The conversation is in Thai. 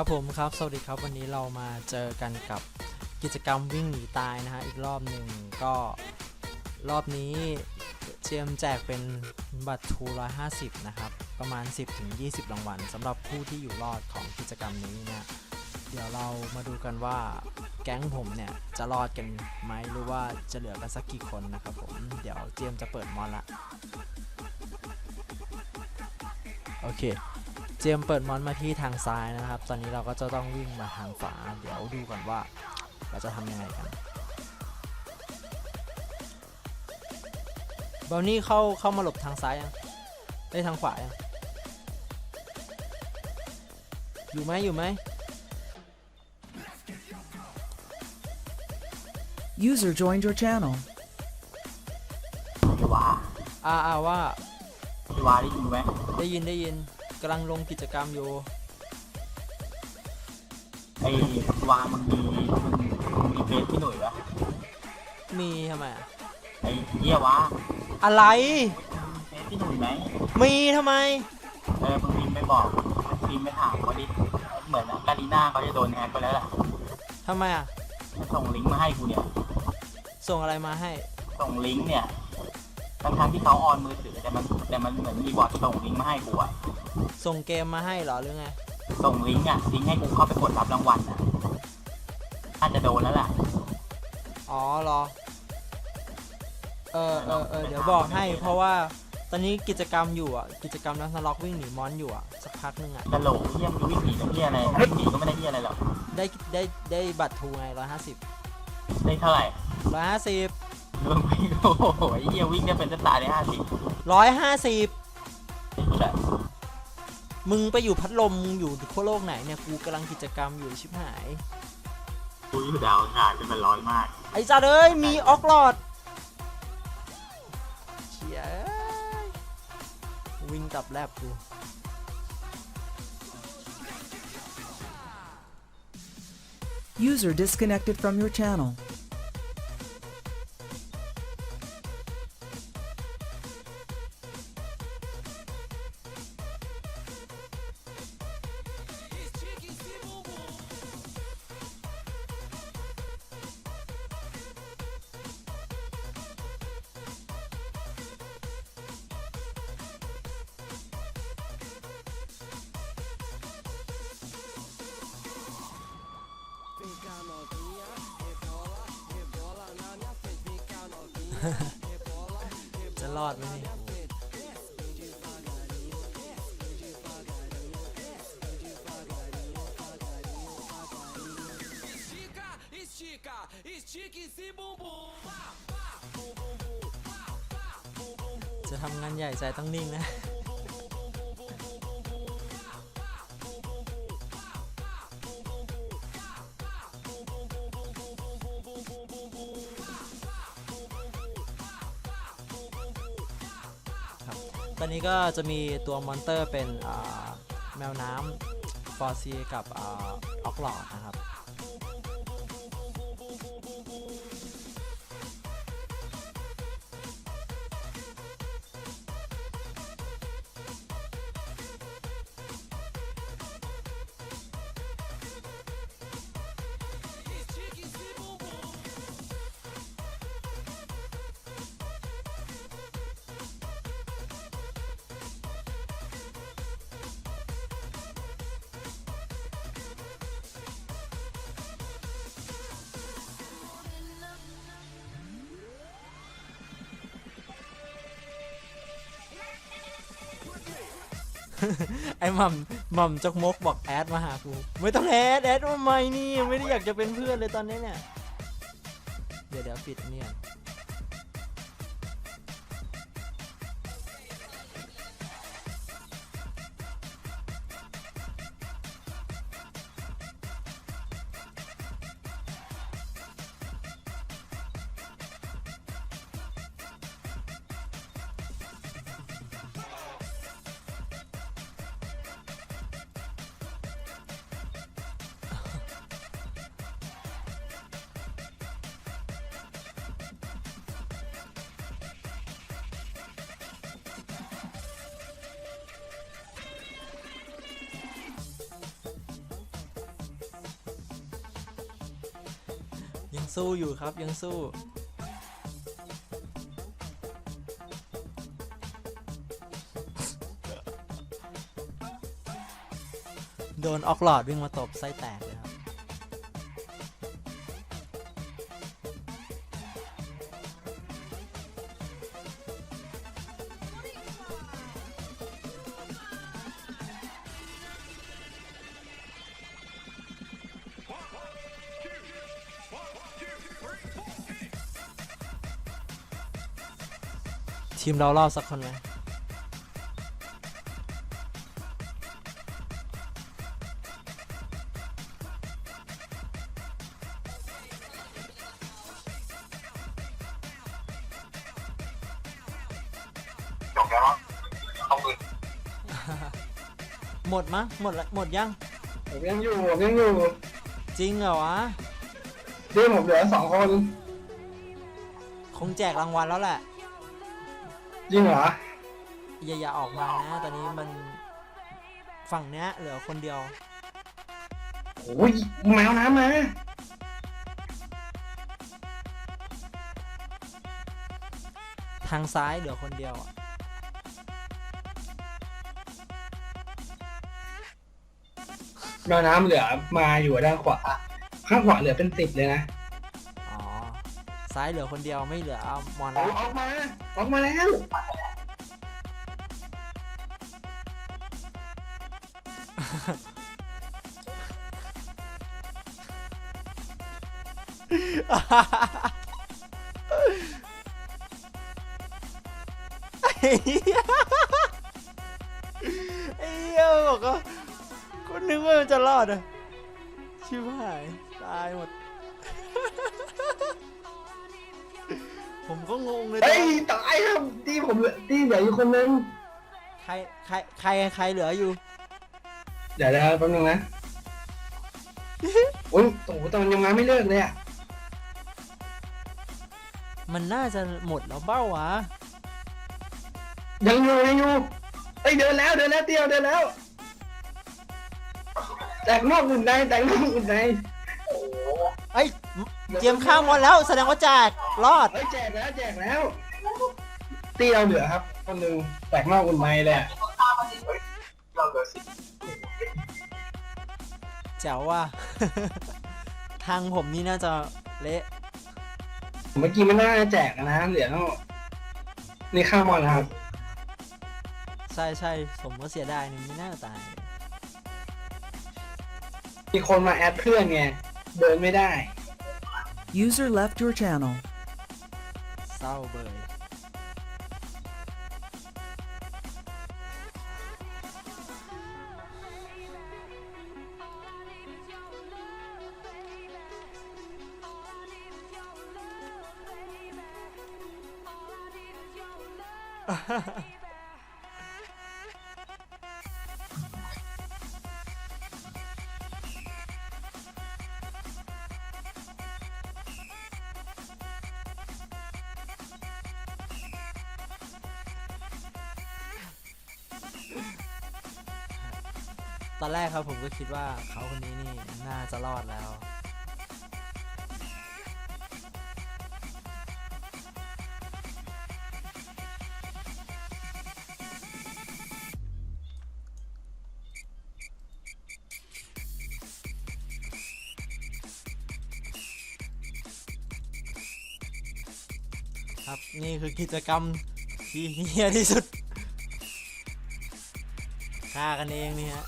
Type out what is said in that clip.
ครับผมครับสวัสดีครับวันนี้เรามาเจอกันกับกิจกรรมวิ่งหนีตายนะฮะอีกรอบหนึ่งก็รอบนี้เจียมแจกเป็นบัตรทู150 นะครับ ประมาณ 10-20 รางวัลสำหรับผู้ที่อยู่รอดของกิจกรรมนี้เนี่ยเดี๋ยวเรามาดูกันว่าแก๊งผมเนี่ยจะรอดกันไหมหรือว่าจะเหลือกันสักกี่คนนะครับผมเดี๋ยวเจียมจะเปิดมอนละโอเค เจมส์เปิดมอนมาที่ทางซ้ายนะครับ ตอนนี้เราก็จะต้องวิ่งมาทางฝาเดี๋ยวดูก่อนว่าเราจะทำยังไงกันเบลนี่เข้าเข้ามาหลบทางซ้ายยังได้ยทางขวายังอยู่ไหมอยู่ไหม User joined your channel. ไอ้วาอ่าอ่าว่าไอ้วาได้ยินไหมได้ยินได้ยิน กำลังลงกิจกรรมอยู่ไอ้วามันมีมันมึงมีเฟซพี่หนุ่ยปะมีทำไมอะไอ้เหี้ยวาอะไร มีเฟซพี่หนุ่ยไหมมีทำไม เออมึงพิมพ์ไปบอกพิมพ์ไปถามเขาดิเหมือนกาลีน่าเขาจะโดนแฮกไปแล้วล่ะทำไมอะ มันส่งลิงก์มาให้กูเนี่ย ส่งอะไรมาให้ ส่งลิงก์เนี่ยทั้งทั้งๆที่เขาออนมือถือแต่มันแต่มันเหมือนมีบอทส่งลิงก์มาให้กูอะ ส่งเกมมาให้เหรอหรือไง ส่งลิงก์อะลิงก์ให้กูเข้าไปกดรับรางวัลอะน่าจะโดนแล้วล่ะ อ๋อเหรอ เออเออเออเดี๋ยวบอกให้ เพราะว่าตอนนี้กิจกรรมอยู่อะ กิจกรรมนักสล็อกวิ่งหนีมอนอยู่อะ สักพักหนึ่งอะกระโหลกเหี้ยมงวิ่งหนีกับเหี้ยอะไรวิ่งหนีก็ไม่ได้เหี้ยอะไรหรอก ได้ได้ได้บัตรทูไงร้อยห้าสิบได้เท่าไหร่ร้อยห้าสิบมึงวิ่งโอ้โหไอ้เหี้ยวิ่งได้เป็นจะตายได้ห้าสิบร้อยห้าสิบแบบ มึงไปอยู่พัดลมมึงอยู่ทั่วโลกไหนเนี่ยกูกำลังกิจกรรมอยู่ชิบหาย กูอยู่ดาวอากาศที่มันร้อนมาก ไอ้จ้าเอ้ยมีออกลอดเชียวิ่งกลับแลบกู User disconnected from your channel. จะรอดไหมนี่จะทำงานใหญ่ใจต้องนิ่งนะ ตอนนี้ก็จะมีตัวมอนเตอร์เป็นแมวน้ำฟอร์ซีกับอออกหลอดนะครับ ไอ้หม่ำหม่ำจกมกบอกแอดมาหากูไม่ต้องแอดแอดทำไมนี่ไม่ได้อยากจะเป็นเพื่อนเลยตอนนี้เนี่ย เดี๋ยวเดี๋ยวปิดเนี่ย ยังสู้อยู่ครับยังสู้ โดนออกหลอดวิ่งมาตบไส้แตกเลยครับ ทีมเรารอบสักคนไหมจบแล้วเนาะเอาปืนหมดมะหมดละหมดยัง ผมยังอยู่ผมยังอยู่จริงเหรอวะ ที่ผมเหลือสองคน คงแจกรางวัลแล้วแหละ จริงเหรออย่าอย่าออกมานะ ตอนนี้มันฝั่งเนี้ยเหลือคนเดียว โอ้ยแมวน้ำมาทางซ้ายเหลือคนเดียวอะแมวน้ำเหลือมาอยู่ด้านขวา ข้างขวาเหลือเป็นสิบเลยนะอ๋อ ซ้ายเหลือคนเดียวไม่เหลือเอามอนโอ้แล้วยออกมา ออกมาแล้ว ไอ้เหี้ยไอ้เหี้ยบอกว่าก็นึกว่ามันจะรอดอะชิบหายตายหมด ผมก็งงเลยเฮ้ยตอนตายครับที่ผมเหลือที่เหลืออยู่คนนึงใครใครใครใครเหลืออยู่ เดี๋ยวนะครับแป๊บนึงนะโอ้ยโอ้โหตอนยังมาไม่เลิกเลยอะมันน่าจะหมดแล้วเบ้าวะยังอยู่ยังอยู่เอ้ยเดินแล้วเดินแล้วเตียวเดินแล้วแตกนอกอุ่นในแตกนอกอุ่นในเอ้ยเตรียมข้ามหมดแล้วแสดงว่าแจกรอด เฮ้ยแจกแล้วแจกแล้วตีเราเหลือครับคนหนึ่งแตกนอกอุ่นในเลยอะเราเหลือสิบแจ๋วว่ะ ทางผมนี่น่าจะเละ เมื่อกี้ไม่น่าจะแจกนะเหลือต้องนี่ข้ามมอนนะครับใช่ใช่ผมก็เสียดายนี่ไม่น่าตาย มีคนมาแอดเพื่อนไง เดินไม่ได้ User left your channel. เศร้าเบย ตอนแรกครับผมก็คิดว่าเขาคนนี้นี่น่าจะรอดแล้ว ครับนี่คือกิจกรรมที่เฮี้ยที่สุดฆ่ากันเองนี่ฮะ